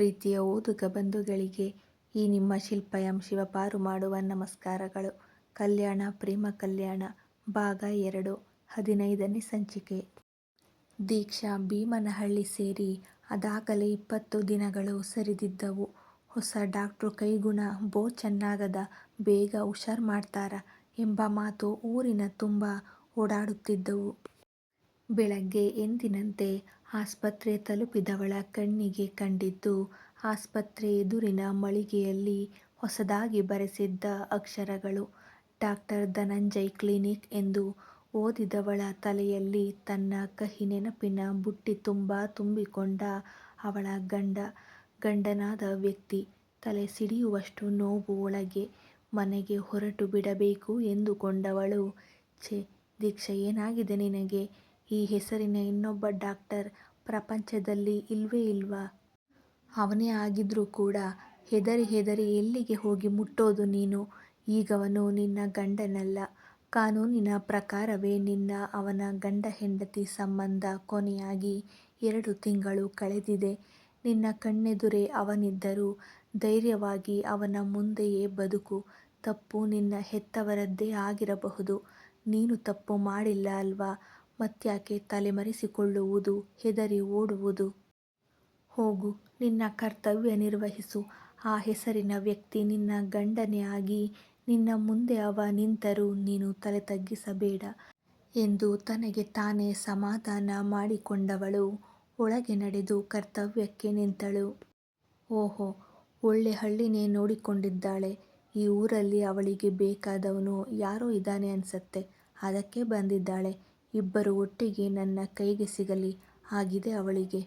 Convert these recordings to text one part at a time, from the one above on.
ಪ್ರೀತಿಯ ಓದುಗ ಬಂಧುಗಳಿಗೆ ಈ ನಿಮ್ಮ ಶಿಲ್ಪ ಎಂ ಶಿವಪಾರು ಮಾಡುವ ನಮಸ್ಕಾರಗಳು. ಕಲ್ಯಾಣ, ಪ್ರೇಮ ಕಲ್ಯಾಣ, ಭಾಗ ಎರಡು, ಹದಿನೈದನೇ ಸಂಚಿಕೆ. ದೀಕ್ಷಾ, ಭೀಮನಹಳ್ಳಿ ಸೇರಿ ಅದಾಗಲೇ ಇಪ್ಪತ್ತು ದಿನಗಳು ಸರಿದಿದ್ದವು. ಹೊಸ ಡಾಕ್ಟ್ರು ಕೈಗುಣ, ಬೋ ಚೆನ್ನಾಗದ, ಬೇಗ ಹುಷಾರ್ ಮಾಡ್ತಾರ ಎಂಬ ಮಾತು ಊರಿನ ತುಂಬ ಓಡಾಡುತ್ತಿದ್ದವು. ಬೆಳಗ್ಗೆ ಎಂದಿನಂತೆ ಆಸ್ಪತ್ರೆ ತಲುಪಿದವಳ ಕಣ್ಣಿಗೆ ಕಂಡಿದ್ದು, ಆಸ್ಪತ್ರೆ ಎದುರಿನ ಮಳಿಗೆಯಲ್ಲಿ ಹೊಸದಾಗಿ ಬರೆಸಿದ್ದ ಅಕ್ಷರಗಳು. ಡಾಕ್ಟರ್ ಧನಂಜಯ್ ಕ್ಲಿನಿಕ್ ಎಂದು ಓದಿದವಳ ತಲೆಯಲ್ಲಿ ತನ್ನ ಕಹಿ ನೆನಪಿನ ಬುಟ್ಟಿ ತುಂಬ ತುಂಬಿಕೊಂಡ ಅವಳ ಗಂಡ, ಗಂಡನಾದ ವ್ಯಕ್ತಿ. ತಲೆ ಸಿಡಿಯುವಷ್ಟು ನೋವು ಒಳಗೆ ಮನೆಗೆ ಹೊರಟು ಬಿಡಬೇಕು ಎಂದುಕೊಂಡವಳು. ಛೆ, ದೀಕ್ಷೆ ಏನಾಗಿದೆ ನಿನಗೆ? ಈ ಹೆಸರಿನ ಇನ್ನೊಬ್ಬ ಡಾಕ್ಟರ್ ಪ್ರಪಂಚದಲ್ಲಿ ಇಲ್ವೇ ಇಲ್ವಾ? ಅವನೇ ಆಗಿದ್ರೂ ಕೂಡ ಹೆದರಿ ಹೆದರಿ ಎಲ್ಲಿಗೆ ಹೋಗಿ ಮುಟ್ಟೋದು ನೀನು? ಈಗವನು ನಿನ್ನ ಗಂಡನಲ್ಲ. ಕಾನೂನಿನ ಪ್ರಕಾರವೇ ನಿನ್ನ ಅವನ ಗಂಡ ಹೆಂಡತಿ ಸಂಬಂಧ ಕೊನೆಯಾಗಿ ಎರಡು ತಿಂಗಳು ಕಳೆದಿದೆ. ನಿನ್ನ ಕಣ್ಣೆದುರೇ ಅವನಿದ್ದರೂ ಧೈರ್ಯವಾಗಿ ಅವನ ಮುಂದೆಯೇ ಬದುಕು. ತಪ್ಪು ನಿನ್ನ ಹೆತ್ತವರದ್ದೇ ಆಗಿರಬಹುದು. ನೀನು ತಪ್ಪು ಮಾಡಿಲ್ಲ ಅಲ್ವಾ? ಮತ್ಯಾಕೆ ತಲೆಮರೆಸಿಕೊಳ್ಳುವುದು, ಹೆದರಿ ಓಡುವುದು? ಹೋಗು, ನಿನ್ನ ಕರ್ತವ್ಯ ನಿರ್ವಹಿಸು. ಆ ಹೆಸರಿನ ವ್ಯಕ್ತಿ ನಿನ್ನ ಗಂಡನೇ ಆಗಿ, ನಿನ್ನ ಮುಂದೆ ಅವ ನಿಂತರೂ ನೀನು ತಲೆ ತಗ್ಗಿಸಬೇಡ ಎಂದು ತನಗೆ ತಾನೇ ಸಮಾಧಾನ ಮಾಡಿಕೊಂಡವಳು. ಒಳಗೆ ನಡೆದು ಕರ್ತವ್ಯಕ್ಕೆ ನಿಂತಳು. ಓಹೋ, ಒಳ್ಳೆ ಹಳ್ಳಿನೇ ನೋಡಿಕೊಂಡಿದ್ದಾಳೆ. ಈ ಊರಲ್ಲಿ ಅವಳಿಗೆ ಬೇಕಾದವನು ಯಾರೋ ಇದ್ದಾನೆ ಅನ್ಸತ್ತೆ. ಅದಕ್ಕೆ ಬಂದಿದ್ದಾಳೆ. ಇಬ್ಬರು ಒಟ್ಟಿಗೆ ನನ್ನ ಕೈಗೆ ಸಿಗಲಿ ಆಗಿದೆ ಅವಳಿಗೆ.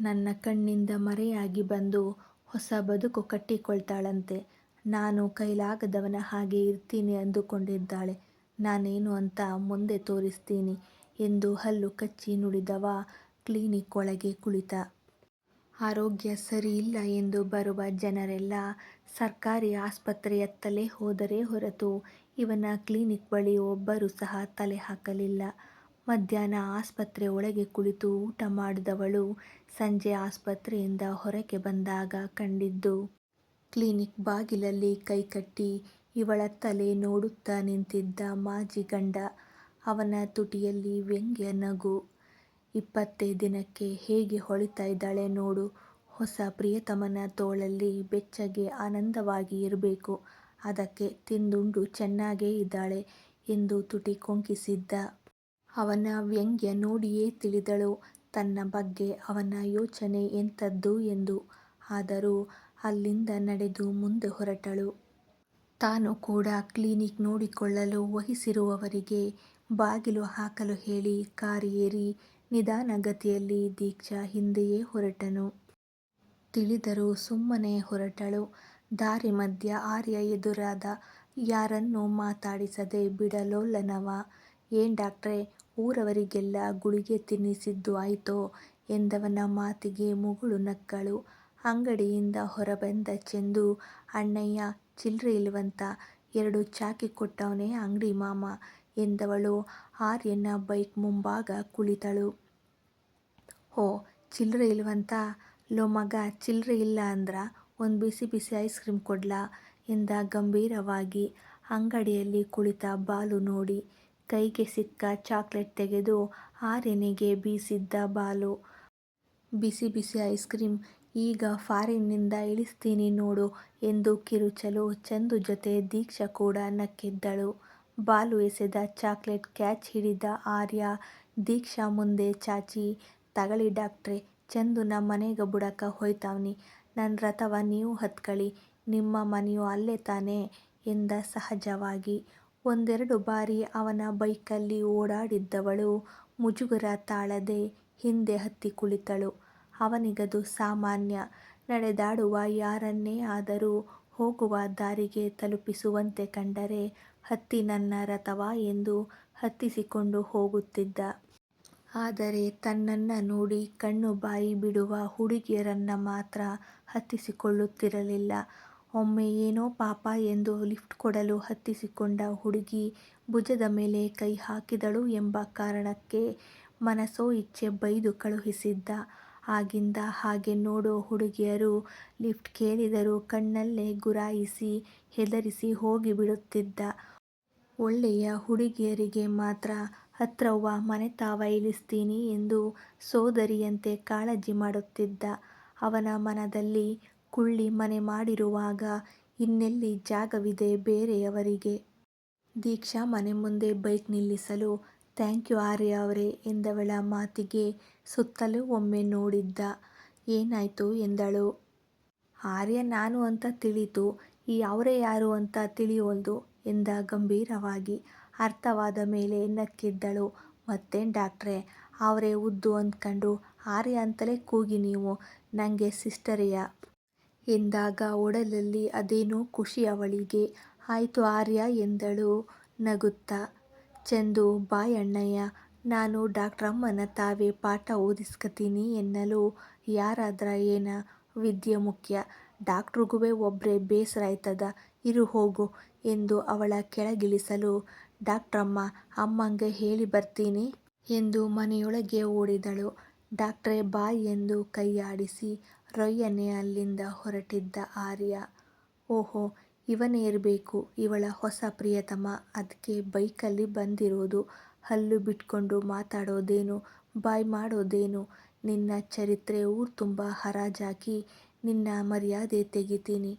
ನನ್ನ ಕಣ್ಣಿಂದ ಮರೆಯಾಗಿ ಬಂದು ಹೊಸ ಬದುಕು ಕಟ್ಟಿಕೊಳ್ತಾಳಂತೆ. ನಾನು ಕೈಲಾಗದವನ ಹಾಗೆ ಇರ್ತೀನಿ ಅಂದುಕೊಂಡಿದ್ದಾಳೆ. ನಾನೇನು ಅಂತ ಮುಂದೆ ತೋರಿಸ್ತೀನಿ ಎಂದು ಹಲ್ಲು ಕಚ್ಚಿ ನುಡಿದವ ಕ್ಲಿನಿಕ್ ಒಳಗೆ ಕುಳಿತ. ಆರೋಗ್ಯ ಸರಿಯಿಲ್ಲ ಎಂದು ಬರುವ ಜನರೆಲ್ಲ ಸರ್ಕಾರಿ ಆಸ್ಪತ್ರೆಯತ್ತಲೇ ಹೋದರೆ ಹೊರತು ಇವನ ಕ್ಲಿನಿಕ್ ಬಳಿ ಒಬ್ಬರು ಸಹ ತಲೆ ಹಾಕಲಿಲ್ಲ. ಮಧ್ಯಾಹ್ನ ಆಸ್ಪತ್ರೆ ಒಳಗೆ ಕುಳಿತು ಊಟ ಮಾಡಿದವಳು ಸಂಜೆ ಆಸ್ಪತ್ರೆಯಿಂದ ಹೊರಗೆ ಬಂದಾಗ ಕಂಡಿದ್ದು, ಕ್ಲಿನಿಕ್ ಬಾಗಿಲಲ್ಲಿ ಕೈಕಟ್ಟಿ ತಲೆ ನೋಡುತ್ತಾ ನಿಂತಿದ್ದ ಮಾಜಿ ಗಂಡ. ಅವನ ತುಟಿಯಲ್ಲಿ ವ್ಯಂಗ್ಯ ನಗು. ಇಪ್ಪತ್ತೇ ದಿನಕ್ಕೆ ಹೇಗೆ ಹೊಳಿತಾ ಇದ್ದಾಳೆ ನೋಡು. ಹೊಸ ಪ್ರಿಯತಮನ ತೋಳಲ್ಲಿ ಬೆಚ್ಚಗೆ ಆನಂದವಾಗಿ ಇರಬೇಕು. ಅದಕ್ಕೆ ತಿಂದುಂಡು ಚೆನ್ನಾಗೇ ಇದ್ದಾಳೆ ಎಂದು ತುಟಿ ಕೊಂಕಿಸಿದ್ದ. ಅವನ ವ್ಯಂಗ್ಯ ನೋಡಿಯೇ ತಿಳಿದಳು. ತನ್ನ ಬಗ್ಗೆ ಅವನ ಯೋಚನೆ ಎಂಥದ್ದು ಎಂದು. ಆದರೂ ಅಲ್ಲಿಂದ ನಡೆದು ಮುಂದೆ ಹೊರಟಳು. ತಾನು ಕೂಡ ಕ್ಲಿನಿಕ್ ನೋಡಿಕೊಳ್ಳಲು ವಹಿಸಿರುವವರಿಗೆ ಬಾಗಿಲು ಹಾಕಲು ಹೇಳಿ ಕಾರಿಯೇರಿ ನಿಧಾನಗತಿಯಲ್ಲಿ ದೀಕ್ಷಾ ಹಿಂದೆಯೇ ಹೊರಟನು. ತಿಳಿದರೂ ಸುಮ್ಮನೆ ಹೊರಟಳು. ದಾರಿ ಮಧ್ಯ ಆರ್ಯ ಎದುರಾದ ಯಾರನ್ನೂ ಮಾತಾಡಿಸದೆ ಬಿಡಲೊಲ್ಲನವ. ಏನ್ ಡಾಕ್ಟ್ರೆ, ಊರವರಿಗೆಲ್ಲ ಗುಳಿಗೆ ತಿನ್ನಿಸಿದ್ದು ಆಯ್ತೋ ಎಂದವನ ಮಾತಿಗೆ ಮುಗುಳು ನಕ್ಕಳು. ಅಂಗಡಿಯಿಂದ ಹೊರಬಂದ ಚೆಂದು, ಅಣ್ಣಯ್ಯ ಚಿಲ್ಲರೆ ಇಲ್ವಂತ, ಎರಡು ಚಾಕಿ ಕೊಟ್ಟವನೇ ಅಂಗಡಿ ಮಾಮ ಎಂದವಳು ಆರ್ಯನ ಬೈಕ್ ಮುಂಭಾಗ ಕುಳಿತಳು. ಹೋ ಚಿಲ್ಲರೆ ಇಲ್ವಂತ? ಲೋ ಮಗ, ಚಿಲ್ರೆ ಇಲ್ಲ ಅಂದ್ರ ಒಂದು ಬಿಸಿ ಬಿಸಿ ಐಸ್ ಕ್ರೀಮ್ ಕೊಡ್ಲಾ ಎಂದ ಗಂಭೀರವಾಗಿ ಅಂಗಡಿಯಲ್ಲಿ ಕುಳಿತ ಬಾಲು ನೋಡಿ ಕೈಗೆ ಸಿಕ್ಕ ಚಾಕ್ಲೇಟ್ ತೆಗೆದು ಆರ್ಯನಿಗೆ ಬೀಸಿದ್ದ ಬಾಲು. ಬಿಸಿ ಬಿಸಿ ಐಸ್ ಕ್ರೀಮ್ ಈಗ ಫಾರಿನ್ನಿಂದ ಇಳಿಸ್ತೀನಿ ನೋಡು ಎಂದು ಕಿರುಚಲು ಚಂದು ಜೊತೆ ದೀಕ್ಷಾ ಕೂಡ ನಕ್ಕಿದ್ದಳು. ಬಾಲು ಎಸೆದ ಚಾಕ್ಲೇಟ್ ಕ್ಯಾಚ್ ಹಿಡಿದ ಆರ್ಯ, ದೀಕ್ಷಾ ಮುಂದೆ ಚಾಚಿ, ತಗಳಿ ಡಾಕ್ಟ್ರೇ ಚಂದುನ ಮನೆಗೆ ಬುಡಕ ಹೊಯ್ತಾವ್ನಿ. ನನ್ನ ರಥವ ನೀವು ಹತ್ಕಳಿ, ನಿಮ್ಮ ಮನೆಯು ಅಲ್ಲೇ ತಾನೆ ಎಂದ ಸಹಜವಾಗಿ. ಒಂದೆರಡು ಬಾರಿ ಅವನ ಬೈಕಲ್ಲಿ ಓಡಾಡಿದ್ದವಳು ಮುಜುಗರ ತಾಳದೆ ಹಿಂದೆ ಹತ್ತಿ ಕುಳಿತಳು. ಅವನಿಗದು ಸಾಮಾನ್ಯ. ನಡೆದಾಡುವ ಯಾರನ್ನೇ ಆದರೂ ಹೋಗುವ ದಾರಿಗೆ ತಲುಪಿಸುವಂತೆ ಕಂಡರೆ ಹತ್ತಿ ನನ್ನ ರಥವ ಎಂದು ಹತ್ತಿಸಿಕೊಂಡು ಹೋಗುತ್ತಿದ್ದ. ಆದರೆ ತನ್ನನ್ನ ನೋಡಿ ಕಣ್ಣು ಬಾಯಿ ಬಿಡುವ ಹುಡುಗಿಯರನ್ನ ಮಾತ್ರ ಹತ್ತಿಸಿಕೊಳ್ಳುತ್ತಿರಲಿಲ್ಲ ಒಮ್ಮೆ ಏನೋ ಪಾಪ ಎಂದು ಲಿಫ್ಟ್ ಕೊಡಲು ಹತ್ತಿಸಿಕೊಂಡ ಹುಡುಗಿ ಭುಜದ ಮೇಲೆ ಕೈ ಹಾಕಿದಳು ಎಂಬ ಕಾರಣಕ್ಕೆ ಮನಸೋ ಇಚ್ಛೆ ಬೈದು ಕಳುಹಿಸಿದ್ದ ಆಗಿಂದ ಹಾಗೆ ನೋಡೋ ಹುಡುಗಿಯರು ಲಿಫ್ಟ್ ಕೇಳಿದರೂ ಕಣ್ಣಲ್ಲೇ ಗುರಾಯಿಸಿ ಹೆದರಿಸಿ ಹೋಗಿಬಿಡುತ್ತಿದ್ದ. ಒಳ್ಳೆಯ ಹುಡುಗಿಯರಿಗೆ ಮಾತ್ರ ಹತ್ರವ್ವ, ಮನೆ ತಾವ ಇಳಿಸ್ತೀನಿ ಎಂದು ಸೋದರಿಯಂತೆ ಕಾಳಜಿ ಮಾಡುತ್ತಿದ್ದ. ಅವನ ಮನದಲ್ಲಿ ಕುಳ್ಳಿ ಮನೆ ಮಾಡಿರುವಾಗ ಇನ್ನೆಲ್ಲಿ ಜಾಗವಿದೆ ಬೇರೆಯವರಿಗೆ? ದೀಕ್ಷಾ ಮನೆ ಮುಂದೆ ಬೈಕ್ ನಿಲ್ಲಿಸಲು, ಥ್ಯಾಂಕ್ ಯು ಆರ್ಯ ಅವರೇ ಎಂದವಳ ಮಾತಿಗೆ ಸುತ್ತಲೂ ಒಮ್ಮೆ ನೋಡಿದ್ದ. ಏನಾಯ್ತು ಎಂದಳು. ಆರ್ಯ ನಾನು ಅಂತ ತಿಳಿತು, ಈ ಅವರೇ ಯಾರು ಅಂತ ತಿಳಿಯೋಲ್ದು ಎಂದ ಗಂಭೀರವಾಗಿ. ಅರ್ಥವಾದ ಮೇಲೆ ನಕ್ಕಿದ್ದಳು. ಮತ್ತೇನು ಡಾಕ್ಟ್ರೆ, ಅವರೇ ಉದ್ದು ಅಂದ್ಕೊಂಡು ಆರ್ಯ ಅಂತಲೇ ಕೂಗಿ ನೀವು ನನಗೆ ಸಿಸ್ಟರಿಯ ಎಂದಾಗ ಒಡಲಲ್ಲಿ ಅದೇನೋ ಖುಷಿ ಅವಳಿಗೆ. ಆಯ್ತು ಆರ್ಯ, ಎಂದಳು ನಗುತ್ತಾ. ಚಂದು, ಬಾಯ್ ಅಣ್ಣಯ್ಯ, ನಾನು ಡಾಕ್ಟ್ರಮ್ಮನ ತಾವೇ ಪಾಠ ಓದಿಸ್ಕತೀನಿ ಎನ್ನಲು ಯಾರಾದ್ರ ಏನ ವಿದ್ಯೆ ಮುಖ್ಯ ಡಾಕ್ಟ್ರುಗುವೆ ಒಬ್ರೇ ಆಯ್ತದ ಇರು ಹೋಗು ಎಂದು ಅವಳ ಕೆಳಗಿಳಿಸಲು ಡಾಕ್ಟ್ರಮ್ಮ, ಅಮ್ಮಂಗೆ ಹೇಳಿ ಬರ್ತೀನಿ ಎಂದು ಮನೆಯೊಳಗೆ ಓಡಿದಳು. ಡಾಕ್ಟ್ರೆ ಬಾಯ್ ಎಂದು ಕೈಯಾಡಿಸಿ ರೊಯ್ಯನೆ ಅಲ್ಲಿಂದ ಹೊರಟಿದ್ದ ಆರ್ಯ. ಓಹೋ, ಇವನೇ ಇರಬೇಕು, ಇವಳ ಹೊಸ ಪ್ರಿಯತಮ ಅದಕ್ಕೆ ಬೈಕಲ್ಲಿ ಬಂದಿರೋದು, ಹಲ್ಲು ಬಿಟ್ಕೊಂಡು ಮಾತಾಡೋದೇನು, ಬಾಯ್ ಮಾಡೋದೇನು ನಿನ್ನ ಚರಿತ್ರೆ ಊರ್ತುಂಬ ಹರಾಜಾಕಿ, ನಿನ್ನ ಮರ್ಯಾದೆ ತೆಗೀತೀನಿ.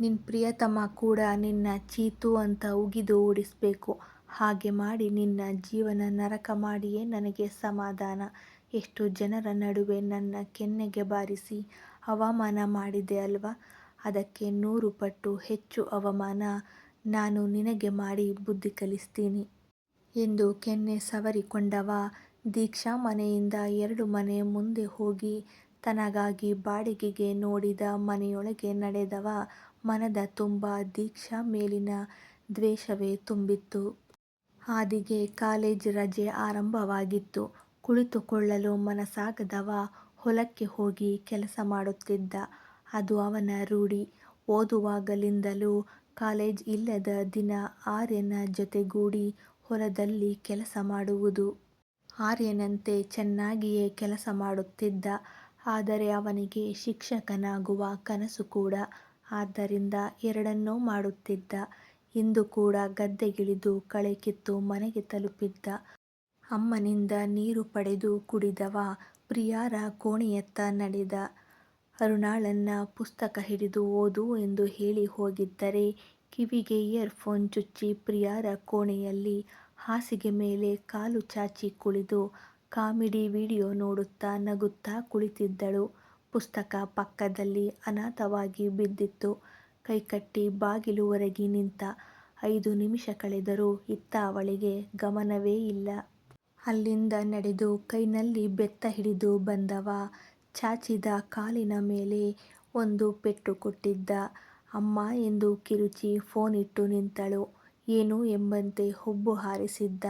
ನಿನ್ ಪ್ರಿಯತಮ ಕೂಡ ನಿನ್ನ ಚೀತು ಅಂತ ಉಗಿದು ಓಡಿಸಬೇಕು ಹಾಗೆ ಮಾಡಿ ನಿನ್ನ ಜೀವನ ನರಕ ಮಾಡಿಯೇ ನನಗೆ ಸಮಾಧಾನ. ಎಷ್ಟು ಜನರ ನಡುವೆ ನನ್ನ ಕೆನ್ನೆಗೆ ಬಾರಿಸಿ ಅವಮಾನ ಮಾಡಿದೆ ಅಲ್ವಾ ಅದಕ್ಕೆ ನೂರು ಪಟ್ಟು ಹೆಚ್ಚು ಅವಮಾನ ನಾನು ನಿನಗೆ ಮಾಡಿ ಬುದ್ಧಿ ಕಲಿಸ್ತೀನಿ. ಎಂದು ಕೆನ್ನೆ ಸವರಿಕೊಂಡವ ದೀಕ್ಷಾ ಮನೆಯಿಂದ ಎರಡು ಮನೆ ಮುಂದೆ ಹೋಗಿ ತನಗಾಗಿ ಬಾಡಿಗೆಗೆ ನೋಡಿದ ಮನೆಯೊಳಗೆ ನಡೆದವ ಮನದ ತುಂಬ ದೀಕ್ಷಾ ಮೇಲಿನ ದ್ವೇಷವೇ ತುಂಬಿತ್ತು. ಹಾದಿಗೆ ಕಾಲೇಜ್ ರಜೆ ಆರಂಭವಾಗಿತ್ತು. ಕುಳಿತುಕೊಳ್ಳಲು ಮನಸಾಗದವ ಹೊಲಕ್ಕೆ ಹೋಗಿ ಕೆಲಸ ಮಾಡುತ್ತಿದ್ದ. ಅದು ಅವನ ರೂಢಿ. ಓದುವಾಗಲಿಂದಲೂ ಕಾಲೇಜ್ ಇಲ್ಲದ ದಿನ ಆರ್ಯನ ಜೊತೆಗೂಡಿ ಹೊಲದಲ್ಲಿ ಕೆಲಸ ಮಾಡುವುದು. ಆರ್ಯನಂತೆ ಚೆನ್ನಾಗಿಯೇ ಕೆಲಸ ಮಾಡುತ್ತಿದ್ದ. ಆದರೆ ಅವನಿಗೆ ಶಿಕ್ಷಕನಾಗುವ ಕನಸು ಕೂಡ. ಆದ್ದರಿಂದ ಎರಡನ್ನೂ ಮಾಡುತ್ತಿದ್ದ. ಇಂದು ಕೂಡ ಗದ್ದೆಗಿಳಿದು ಕಳೆ ಕಿತ್ತು ಮನೆಗೆ ತಲುಪಿದ್ದ. ಅಮ್ಮನಿಂದ ನೀರು ಪಡೆದು ಕುಡಿದವ ಪ್ರಿಯಾರ ಕೋಣೆಯತ್ತ ನಡೆದ. ಅರುಣಾಳನ್ನ ಪುಸ್ತಕ ಹಿಡಿದು ಓದು ಎಂದು ಹೇಳಿ ಹೋಗಿದ್ದರೆ ಕಿವಿಗೆ ಇಯರ್ಫೋನ್ ಚುಚ್ಚಿ ಪ್ರಿಯಾರ ಕೋಣೆಯಲ್ಲಿ ಹಾಸಿಗೆ ಮೇಲೆ ಕಾಲು ಚಾಚಿ ಕುಳಿದು ಕಾಮಿಡಿ ವಿಡಿಯೋ ನೋಡುತ್ತಾ ನಗುತ್ತಾ ಕುಳಿತಿದ್ದಳು. ಪುಸ್ತಕ ಪಕ್ಕದಲ್ಲಿ ಅನಾಥವಾಗಿ ಬಿದ್ದಿತ್ತು. ಕೈಕಟ್ಟಿ ಬಾಗಿಲು ಒರಗಿ ನಿಂತ. ಐದು ನಿಮಿಷ ಕಳೆದರೂ ಇತ್ತ ಅವಳಿಗೆ ಗಮನವೇ ಇಲ್ಲ. ಅಲ್ಲಿಂದ ನಡೆದು ಕೈನಲ್ಲಿ ಬೆತ್ತ ಹಿಡಿದು ಬಂದವ ಚಾಚಿದ ಕಾಲಿನ ಮೇಲೆ ಒಂದು ಪೆಟ್ಟು ಕೊಟ್ಟಿದ್ದ. ಅಮ್ಮ ಎಂದು ಕಿರುಚಿ ಫೋನ್ ಇಟ್ಟು ನಿಂತಳು. ಏನು ಎಂಬಂತೆ ಹುಬ್ಬು ಹಾರಿಸಿದ್ದ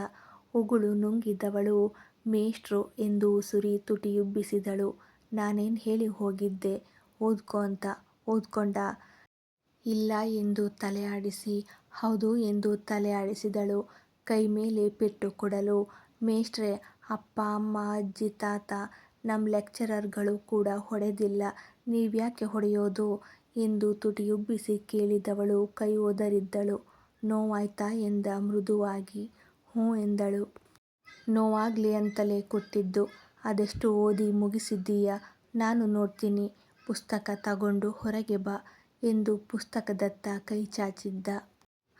ಉಗುಳು ನುಂಗಿದವಳು ಮೇಷ್ಟ್ರು ಎಂದು ಉಸುರಿ ತುಟಿಯುಬ್ಬಿಸಿದಳು. ನಾನೇನ್ ಹೇಳಿ ಹೋಗಿದ್ದೆ ಓದ್ಕೊ ಅಂತ ಓದ್ಕೊಂಡ ಇಲ್ಲ ಎಂದು ತಲೆ ಆಡಿಸಿ ಹೌದು ಎಂದು ತಲೆ ಆಡಿಸಿದಳು. ಕೈ ಮೇಲೆ ಪೆಟ್ಟು ಕೊಡಲು ಮೇಷ್ಟ್ರೆ, ಅಪ್ಪ, ಅಮ್ಮ, ಅಜ್ಜಿ, ತಾತ ನಮ್ಮ ಲೆಕ್ಚರರ್ಗಳು ಕೂಡ ಹೊಡೆದಿಲ್ಲ ನೀವ್ಯಾಕೆ ಹೊಡೆಯೋದು ಎಂದು ತುಟಿಯುಬ್ಬಿಸಿ ಕೇಳಿದವಳು ಕೈ ಒದರಿದ್ದಳು. ನೋವಾಯ್ತಾ ಎಂದ ಮೃದುವಾಗಿ. ಹ್ಞೂ ಎಂದಳು. ನೋವಾಗ್ಲಿ ಅಂತಲೇ ಕೊಟ್ಟಿದ್ದು. ಅದೆಷ್ಟು ಓದಿ ಮುಗಿಸಿದ್ದೀಯ ನಾನು ನೋಡ್ತೀನಿ ಪುಸ್ತಕ ತಗೊಂಡು ಹೊರಗೆ ಬಾ ಎಂದು ಪುಸ್ತಕದತ್ತ ಕೈ ಚಾಚಿದ್ದ.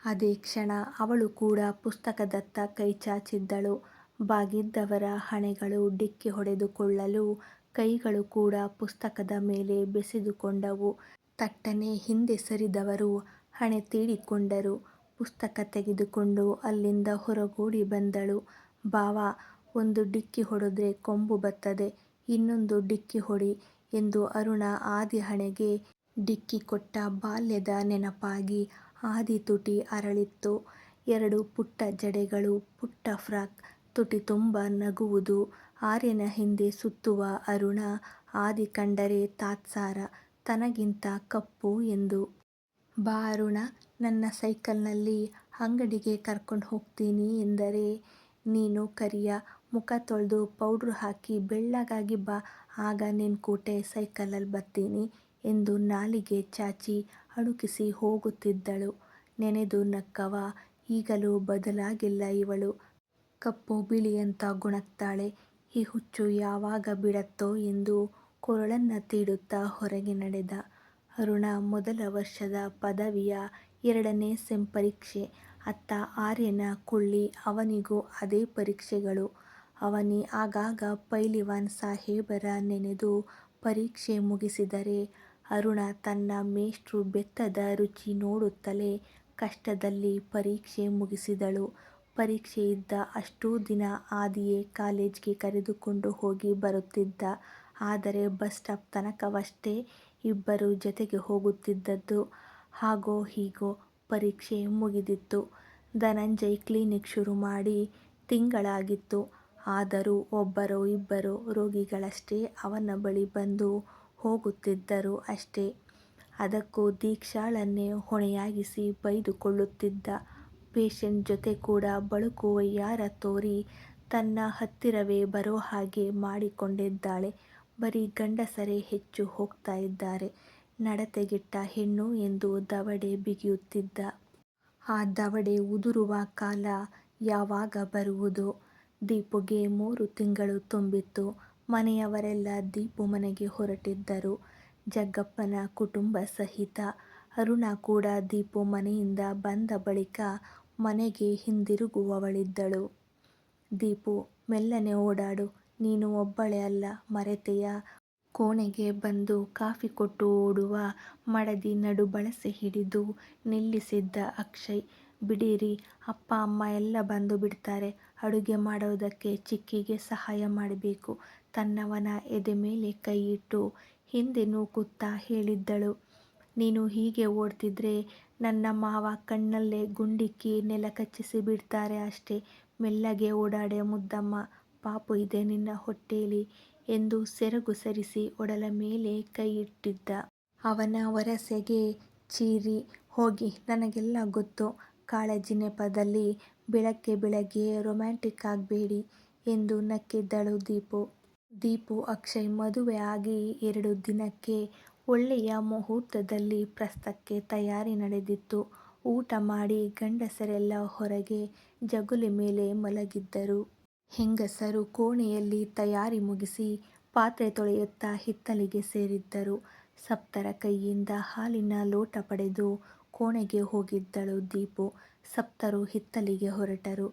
ಅದೇ ಕ್ಷಣ ಅವಳು ಕೂಡ ಪುಸ್ತಕದತ್ತ ಕೈ ಚಾಚಿದ್ದಳು. ಬಾಗಿದ್ದವರ ಹಣೆಗಳು ಡಿಕ್ಕಿ ಹೊಡೆದುಕೊಳ್ಳಲು ಕೈಗಳು ಕೂಡ ಪುಸ್ತಕದ ಮೇಲೆ ಬೆಸೆದುಕೊಂಡವು. ಥಟ್ಟನೆ ಹಿಂದೆ ಸರಿದವರು ಹಣೆ ತೀಡಿಕೊಂಡರು. ಪುಸ್ತಕ ತೆಗೆದುಕೊಂಡು ಅಲ್ಲಿಂದ ಹೊರಗೂಡಿ ಬಂದಳು. ಭಾವ ಒಂದು ಡಿಕ್ಕಿ ಹೊಡೆದ್ರೆ ಕೊಂಬು ಬತ್ತದೆ ಇನ್ನೊಂದು ಡಿಕ್ಕಿ ಹೊಡಿ ಎಂದು ಅರುಣ ಆದಿ ಹಣೆಗೆ ಡಿಕ್ಕಿ ಕೊಟ್ಟ ಬಾಲ್ಯದ ನೆನಪಾಗಿ ಆದಿ ತುಟಿ ಅರಳಿತ್ತು. ಎರಡು ಪುಟ್ಟ ಜಡೆಗಳು, ಪುಟ್ಟ ಫ್ರಾಕ್, ತುಟಿ ತುಂಬ ನಗುವುದು ಆರ್ಯನ ಹಿಂದೆ ಸುತ್ತುವ ಅರುಣ ಆದಿ ಕಂಡರೆ ತಾತ್ಸಾರ, ತನಗಿಂತ ಕಪ್ಪು ಎಂದು. ಬಾ ಅರುಣ, ನನ್ನ ಸೈಕಲ್ನಲ್ಲಿ ಅಂಗಡಿಗೆ ಕರ್ಕೊಂಡು ಹೋಗ್ತೀನಿ ಎಂದರೆ ನೀನು ಕರಿಯ ಮುಖ ತೊಳೆದು ಪೌಡ್ರು ಹಾಕಿ ಬೆಳ್ಳಗಾಗಿ ಬಾ, ಆಗ ನಿನ್ನ ಕೂಟೆ ಸೈಕಲಲ್ಲಿ ಬರ್ತೀನಿ ಎಂದು ನಾಲಿಗೆ ಚಾಚಿ ಅಣುಕಿಸಿ ಹೋಗುತ್ತಿದ್ದಳು. ನೆನೆದು ನಕ್ಕವ, ಈಗಲೂ ಬದಲಾಗಿಲ್ಲ ಇವಳು. ಕಪ್ಪು ಬಿಳಿಯಂತ ಗುಣಕ್ತಾಳೆ ಈ ಹುಚ್ಚು ಯಾವಾಗ ಬಿಡತ್ತೋ ಎಂದು ಕೊರಳನ್ನ ತೀಡುತ್ತಾ ಹೊರಗೆ ನಡೆದ. ಅರುಣ ಮೊದಲ ವರ್ಷದ ಪದವಿಯ ಎರಡನೇ ಸೆಮ್ ಪರೀಕ್ಷೆ. ಅತ್ತ ಆರ್ಯನ ಕುಳ್ಳಿ ಅವನಿಗೂ ಅದೇ ಪರೀಕ್ಷೆಗಳು. ಅವನಿ ಆಗಾಗ ಪೈಲಿವಾನ್ ಸಾಹೇಬರ ನೆನೆದು ಪರೀಕ್ಷೆ ಮುಗಿಸಿದರೆ ಅರುಣ ತನ್ನ ಮೇಷ್ಟ್ರು ಬೆತ್ತದ ರುಚಿ ನೋಡುತ್ತಲೇ ಕಷ್ಟದಲ್ಲಿ ಪರೀಕ್ಷೆ ಮುಗಿಸಿದಳು. ಪರೀಕ್ಷೆ ಇದ್ದ ಅಷ್ಟೂ ದಿನ ಆದಿಯೇ ಕಾಲೇಜಿಗೆ ಕರೆದುಕೊಂಡು ಹೋಗಿ ಬರುತ್ತಿದ್ದ. ಆದರೆ ಬಸ್ ಸ್ಟಾಪ್ ತನಕವಷ್ಟೇ ಇಬ್ಬರೂ ಜೊತೆಗೆ ಹೋಗುತ್ತಿದ್ದದ್ದು. ಹಾಗೋ ಹೀಗೋ ಪರೀಕ್ಷೆ ಮುಗಿದಿತ್ತು. ಧನಂಜಯ್ ಕ್ಲಿನಿಕ್ ಶುರು ಮಾಡಿ ತಿಂಗಳಾಗಿತ್ತು. ಆದರೂ ಒಬ್ಬರೋ ಇಬ್ಬರೋ ರೋಗಿಗಳಷ್ಟೇ ಅವನ ಬಳಿ ಬಂದು ಹೋಗುತ್ತಿದ್ದರು ಅಷ್ಟೇ. ಅದಕ್ಕೂ ದೀಕ್ಷಾಳನ್ನೇ ಹೊಣೆಯಾಗಿಸಿ ಬೈದುಕೊಳ್ಳುತ್ತಿದ್ದ. ಪೇಷಂಟ್ ಜೊತೆ ಕೂಡ ಬಳುಕುವ ಯಾರ ತೋರಿ ತನ್ನ ಹತ್ತಿರವೇ ಬರೋ ಹಾಗೆ ಮಾಡಿಕೊಂಡಿದ್ದಾಳೆ. ಬರೀ ಗಂಡಸರೇ ಹೆಚ್ಚು ಹೋಗ್ತಾ ಇದ್ದಾರೆ. ನಡತೆಗೆಟ್ಟ ಹೆಣ್ಣು ಎಂದು ದವಡೆ ಬಿಗಿಯುತ್ತಿದ್ದ. ಆ ದವಡೆ ಉದುರುವ ಕಾಲ ಯಾವಾಗ ಬರುವುದೋ. ದೀಪುಗೆ ಮೂರು ತಿಂಗಳು ತುಂಬಿತ್ತು. ಮನೆಯವರೆಲ್ಲ ದೀಪು ಮನೆಗೆ ಹೊರಟಿದ್ದರು. ಜಗ್ಗಪ್ಪನ ಕುಟುಂಬ ಸಹಿತ. ಅರುಣ ಕೂಡ ದೀಪು ಮನೆಯಿಂದ ಬಂದ ಬಳಿಕ ಮನೆಗೆ ಹಿಂದಿರುಗುವವಳಿದ್ದಳು. ದೀಪು, ಮೆಲ್ಲನೆ ಓಡಾಡು. ನೀನು ಒಬ್ಬಳೇ ಅಲ್ಲ ಮರೆತೆಯ ಕೋಣೆಗೆ ಬಂದು ಕಾಫಿ ಕೊಟ್ಟು ಓಡುವ ಮಡದಿ ನಡು ಬಳಸೆ ಹಿಡಿದು ನಿಲ್ಲಿಸಿದ್ದ ಅಕ್ಷಯ್. ಬಿಡಿರಿ, ಅಪ್ಪ ಅಮ್ಮ ಎಲ್ಲ ಬಂದು ಬಿಡ್ತಾರೆ. ಅಡುಗೆ ಮಾಡೋದಕ್ಕೆ ಚಿಕ್ಕಿಗೆ ಸಹಾಯ ಮಾಡಬೇಕು ತನ್ನವನ ಎದೆ ಮೇಲೆ ಕೈ ಇಟ್ಟು ಹಿಂದೆ ನೂಕುತ್ತಾ ಹೇಳಿದ್ದಳು. ನೀನು ಹೀಗೆ ಓಡ್ತಿದ್ರೆ ನನ್ನ ಮಾವ ಕಣ್ಣಲ್ಲೇ ಗುಂಡಿಕ್ಕಿ ನೆಲ ಕಚ್ಚಿಸಿ ಬಿಡ್ತಾರೆ ಅಷ್ಟೇ. ಮೆಲ್ಲಗೆ ಓಡಾಡೆ ಮುದ್ದಮ್ಮ. ಪಾಪು ಇದೆ ನಿನ್ನ ಹೊಟ್ಟೆಯಲ್ಲಿ ಎಂದು ಸೆರಗು ಸರಿಸಿ ಒಡಲ ಮೇಲೆ ಕೈ ಇಟ್ಟಿದ್ದ. ಅವನ ವರಸೆಗೆ ಚೀರಿ ಹೋಗಿ ನನಗೆಲ್ಲ ಗೊತ್ತು. ಕಾಳಜಿ ನೆಪದಲ್ಲಿ ಬೆಳಗ್ಗೆ ಬೆಳಗ್ಗೆ ರೊಮ್ಯಾಂಟಿಕ್ ಆಗಬೇಡಿ ಎಂದು ನಕ್ಕಿದ್ದಳು ದೀಪು. ದೀಪು ಅಕ್ಷಯ್ ಮದುವೆ ಆಗಿ ಎರಡು ದಿನಕ್ಕೆ ಒಳ್ಳೆಯ ಮುಹೂರ್ತದಲ್ಲಿ ಪ್ರಸ್ತಕ್ಕೆ ತಯಾರಿ ನಡೆದಿತ್ತು. ಊಟ ಮಾಡಿ ಗಂಡಸರೆಲ್ಲ ಹೊರಗೆ ಜಗುಲಿ ಮೇಲೆ ಮಲಗಿದ್ದರು. ಹೆಂಗಸರು ಕೋಣೆಯಲ್ಲಿ ತಯಾರಿ ಮುಗಿಸಿ ಪಾತ್ರೆ ತೊಳೆಯುತ್ತಾ ಹಿತ್ತಲಿಗೆ ಸೇರಿದ್ದರು. ಸಪ್ತರ ಕೈಯಿಂದ ಹಾಲಿನ ಲೋಟ ಪಡೆದು ಕೋಣೆಗೆ ಹೋಗಿದ್ದಳು ದೀಪು. ಸಪ್ತರು ಹಿತ್ತಲಿಗೆ ಹೊರಟರು.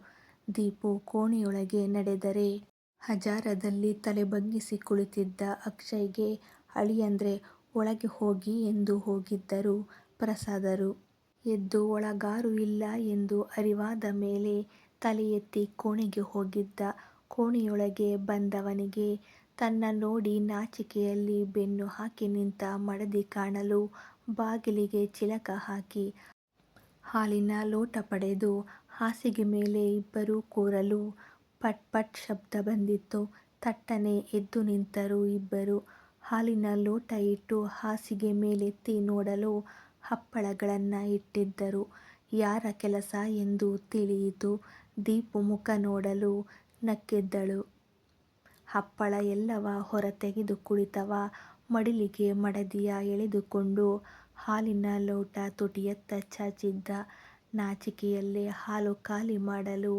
ದೀಪು ಕೋಣೆಯೊಳಗೆ ನಡೆದರೆ ಹಜಾರದಲ್ಲಿ ತಲೆ ಬಗ್ಗಿಸಿ ಕುಳಿತಿದ್ದ ಅಕ್ಷಯ್ಗೆ ಅಳಿಯಂದ್ರೆ, ಒಳಗೆ ಹೋಗಿ ಎಂದು ಹೋಗಿದ್ದರು ಪ್ರಸಾದರು. ಎದ್ದು ಒಳಗಾರು ಇಲ್ಲ ಎಂದು ಅರಿವಾದ ಮೇಲೆ ತಲೆ ಎತ್ತಿ ಕೋಣೆಗೆ ಹೋಗಿದ್ದ. ಕೋಣೆಯೊಳಗೆ ಬಂದವನಿಗೆ, ತನ್ನ ನೋಡಿ ನಾಚಿಕೆಯಲ್ಲಿ ಬೆನ್ನು ಹಾಕಿ ನಿಂತ ಮಡದಿ ಕಾಣಲು ಬಾಗಿಲಿಗೆ ಚಿಲಕ ಹಾಕಿ ಹಾಲಿನ ಲೋಟ ಪಡೆದು ಹಾಸಿಗೆ ಮೇಲೆ ಇಬ್ಬರೂ ಕೂರಲು ಪಟ್ ಪಟ್ ಶಬ್ದ ಬಂದಿತ್ತು. ತಟ್ಟನೆ ಎದ್ದು ನಿಂತರು ಇಬ್ಬರು ಹಾಲಿನ ಲೋಟ ಇಟ್ಟು ಹಾಸಿಗೆ ಮೇಲೆತ್ತಿ ನೋಡಲು ಹಪ್ಪಳಗಳನ್ನು ಇಟ್ಟಿದ್ದರು. ಯಾರ ಕೆಲಸ ಎಂದು ತಿಳಿಯಿತು. ದೀಪು ಮುಖ ನೋಡಲು ನಕ್ಕಿದ್ದಳು. ಹಪ್ಪಳ ಎಲ್ಲವ ಹೊರತೆಗೆದು ಕುಳಿತವ ಮಡಿಲಿಗೆ ಮಡದಿಯ ಎಳೆದುಕೊಂಡು ಹಾಲಿನ ಲೋಟ ತುಟಿಯತ್ತ ಚಾಚಿದ್ದ. ನಾಚಿಕೆಯಲ್ಲೇ ಹಾಲು ಖಾಲಿ ಮಾಡಲು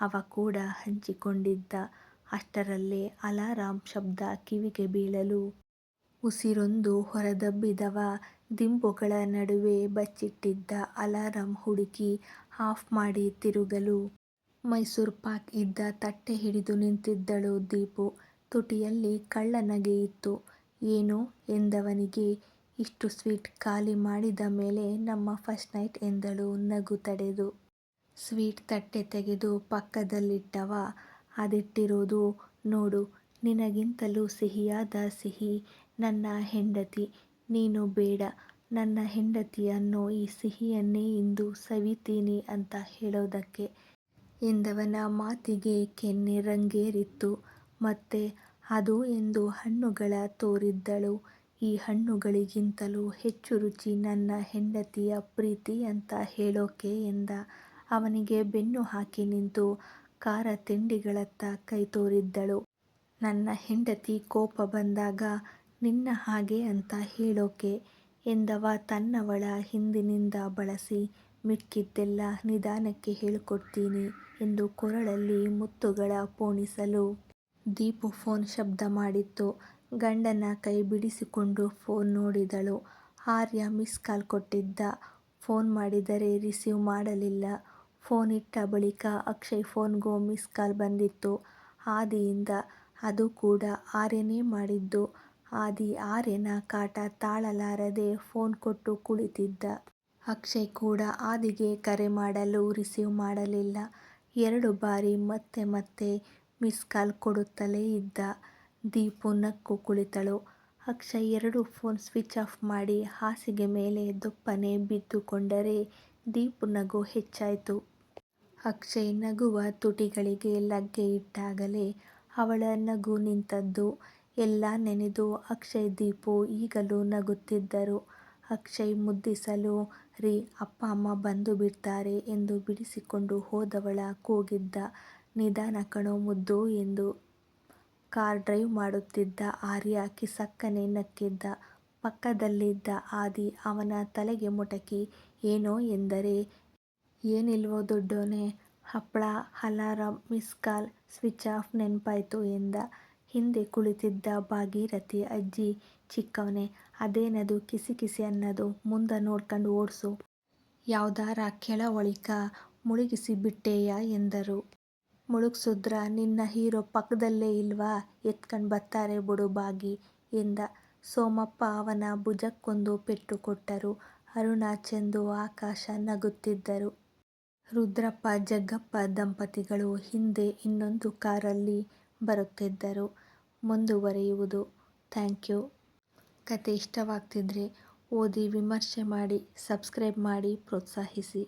ಅವ ಕೂಡ ಹಂಚಿಕೊಂಡಿದ್ದ. ಅಷ್ಟರಲ್ಲೇ ಅಲಾರಾಂ ಶಬ್ದ ಕಿವಿಗೆ ಬೀಳಲು ಉಸಿರೊಂದು ಹೊರದಬ್ಬಿದವ ದಿಂಬುಗಳ ನಡುವೆ ಬಚ್ಚಿಟ್ಟಿದ್ದ ಅಲಾರಾಂ ಹುಡುಕಿ ಆಫ್ ಮಾಡಿ ತಿರುಗಲು ಮೈಸೂರ್ ಪಾಕ್ ಇದ್ದ ತಟ್ಟೆ ಹಿಡಿದು ನಿಂತಿದ್ದಳು ದೀಪು. ತುಟಿಯಲ್ಲಿ ಕಳ್ಳ ನಗೆ ಇತ್ತು. ಏನು ಎಂದವನಿಗೆ ಇಷ್ಟು ಸ್ವೀಟ್ ಖಾಲಿ ಮಾಡಿದ ಮೇಲೆ ನಮ್ಮ ಫಸ್ಟ್ ನೈಟ್ ಎಂದಳು ನಗು ತಡೆದು. ಸ್ವೀಟ್ ತಟ್ಟೆ ತೆಗೆದು ಪಕ್ಕದಲ್ಲಿಟ್ಟವ ಅದಿಟ್ಟಿರೋದು ನೋಡು, ನಿನಗಿಂತಲೂ ಸಿಹಿಯಾದ ಸಿಹಿ ನನ್ನ ಹೆಂಡತಿ, ನೀನು ಬೇಡ ನನ್ನ ಹೆಂಡತಿಯನ್ನು ಈ ಸಿಹಿಯನ್ನೇ ಇಂದು ಸವಿತೀನಿ ಅಂತ ಹೇಳೋದಕ್ಕೆ ಎಂದವನ ಮಾತಿಗೆ ಕೆನ್ನೆ ರಂಗೇರಿತ್ತು. ಮತ್ತೆ ಅದೂ ಎಂದು ಹಣ್ಣುಗಳ ತೋರಿದ್ದಳು. ಈ ಹಣ್ಣುಗಳಿಗಿಂತಲೂ ಹೆಚ್ಚು ರುಚಿ ನನ್ನ ಹೆಂಡತಿಯ ಪ್ರೀತಿ ಅಂತ ಹೇಳೋಕೆ ಎಂದ. ಅವನಿಗೆ ಬೆನ್ನು ಹಾಕಿ ನಿಂತು ಖಾರ ತಿಂಡಿಗಳತ್ತ ಕೈ ತೋರಿದ್ದಳು. ನನ್ನ ಹೆಂಡತಿ ಕೋಪ ಬಂದಾಗ, ನಿನ್ನ ಹಾಗೆ ಅಂತ ಹೇಳೋಕೆ ಎಂದವ ತನ್ನವಳ ಹಿಂದಿನಿಂದ ಬಳಸಿ ಮಿಕ್ಕಿದ್ದೆಲ್ಲ ನಿಧಾನಕ್ಕೆ ಹೇಳಿಕೊಡ್ತೀನಿ ಎಂದು ಕೊರಳಲ್ಲಿ ಮುತ್ತುಗಳ ಪೋಣಿಸಲು ದೀಪು ಫೋನ್ ಶಬ್ದ ಮಾಡಿತ್ತು. ಗಂಡನ ಕೈ ಬಿಡಿಸಿಕೊಂಡು ಫೋನ್ ನೋಡಿದಳು. ಆರ್ಯ ಮಿಸ್ ಕಾಲ್ ಕೊಟ್ಟಿದ್ದ. ಫೋನ್ ಮಾಡಿದರೆ ರಿಸೀವ್ ಮಾಡಲಿಲ್ಲ. ಫೋನ್ ಇಟ್ಟ ಬಳಿಕ ಅಕ್ಷಯ್ ಫೋನ್ಗೂ ಮಿಸ್ ಕಾಲ್ ಬಂದಿತ್ತು ಆದಿಯಿಂದ. ಅದು ಕೂಡ ಆರ್ಯನೇ ಮಾಡಿದ್ದು. ಆದಿ ಆರ್ಯನ ಕಾಟ ತಾಳಲಾರದೆ ಫೋನ್ ಕೊಟ್ಟು ಕುಳಿತಿದ್ದ. ಅಕ್ಷಯ್ ಕೂಡ ಆದಿಗೆ ಕರೆ ಮಾಡಲು ರಿಸೀವ್ ಮಾಡಲಿಲ್ಲ. ಎರಡು ಬಾರಿ ಮತ್ತೆ ಮತ್ತೆ ಮಿಸ್ ಕಾಲ್ ಕೊಡುತ್ತಲೇ ಇದ್ದ. ದೀಪು ನಕ್ಕು ಕುಳಿತಳು. ಅಕ್ಷಯ್ ಎರಡು ಫೋನ್ ಸ್ವಿಚ್ ಆಫ್ ಮಾಡಿ ಹಾಸಿಗೆ ಮೇಲೆ ದುಪ್ಪನೆ ಬಿದ್ದುಕೊಂಡರೆ ದೀಪು ನಗು ಹೆಚ್ಚಾಯಿತು ಅಕ್ಷಯ್ ನಗುವ ತುಟಿಗಳಿಗೆ ಲಗ್ಗೆ ಇಟ್ಟಾಗಲೇ ಅವಳ ನಗು ನಿಂತದ್ದು. ಎಲ್ಲ ನೆನೆದು ಅಕ್ಷಯ್ ದೀಪು ಈಗಲೂ ನಗುತ್ತಿದ್ದರು. ಅಕ್ಷಯ್ ಮುದ್ದಿಸಲು ರೀ, ಅಪ್ಪ, ಅಮ್ಮ ಬಂದು ಬಿಡ್ತಾರೆ ಎಂದು ಬಿಡಿಸಿಕೊಂಡು ಹೋದವಳ ಕೂಗಿದ್ದ. ನಿಧಾನ ಕಣೋ ಮುದ್ದು ಎಂದು ಕಾರ್ ಡ್ರೈವ್ ಮಾಡುತ್ತಿದ್ದ ಆರ್ಯ ಕಿಸಕ್ಕನೆ ನಕ್ಕಿದ್ದ. ಪಕ್ಕದಲ್ಲಿದ್ದ ಆದಿ ಅವನ ತಲೆಗೆ ಮುಟಕಿ, ಏನೋ ಎಂದರೆ, ಏನಿಲ್ವೋ ದೊಡ್ಡೋನೆ ಹಪ್ಪಳ alarm miss call, switch off ನೆನಪಾಯಿತು ಎಂದ. ಹಿಂದೆ ಕುಳಿತಿದ್ದ ಭಾಗೀರಥಿ ಅಜ್ಜಿ, ಚಿಕ್ಕವ್ನೇ ಅದೇನದು ಕಿಸಿ ಕಿಸಿ ಅನ್ನದು ಮುಂದೆ ನೋಡ್ಕೊಂಡು ಓಡ್ಸು. ಯಾವ್ದಾರ ಕೆಳ ಒಳಿಕ ಮುಳುಗಿಸಿ ಬಿಟ್ಟೇಯಾ ಎಂದರು. ಮುಳುಗ್ಸುದ್ರ ನಿನ್ನ ಹೀರೋ ಪಕ್ಕದಲ್ಲೇ ಇಲ್ವಾ ಎತ್ಕಂಡ್ ಬತ್ತಾರೆ ಬುಡು ಬಾಗಿ ಎಂದ. ಸೋಮಪ್ಪ ಅವನ ಭುಜಕ್ಕೊಂದು ಪೆಟ್ಟು ಕೊಟ್ಟರು. ಅರುಣ, ಚಂದು ಆಕಾಶ ನಗುತ್ತಿದ್ದರು. ರುದ್ರಪ್ಪ ಜಗ್ಗಪ್ಪ ದಂಪತಿಗಳು ಹಿಂದೆ ಇನ್ನೊಂದು ಕಾರಲ್ಲಿ ಬರುತ್ತಿದ್ದರು. ಮುಂದುವರಿಯುವುದು. ಥ್ಯಾಂಕ್ಯೂ ಕತೆ ಇಷ್ಟವಾಗ್ತಿದ್ರೆ ಓದಿ ವಿಮರ್ಶೆ ಮಾಡಿ ಸಬ್ಸ್ಕ್ರೈಬ್ ಮಾಡಿ ಪ್ರೋತ್ಸಾಹಿಸಿ.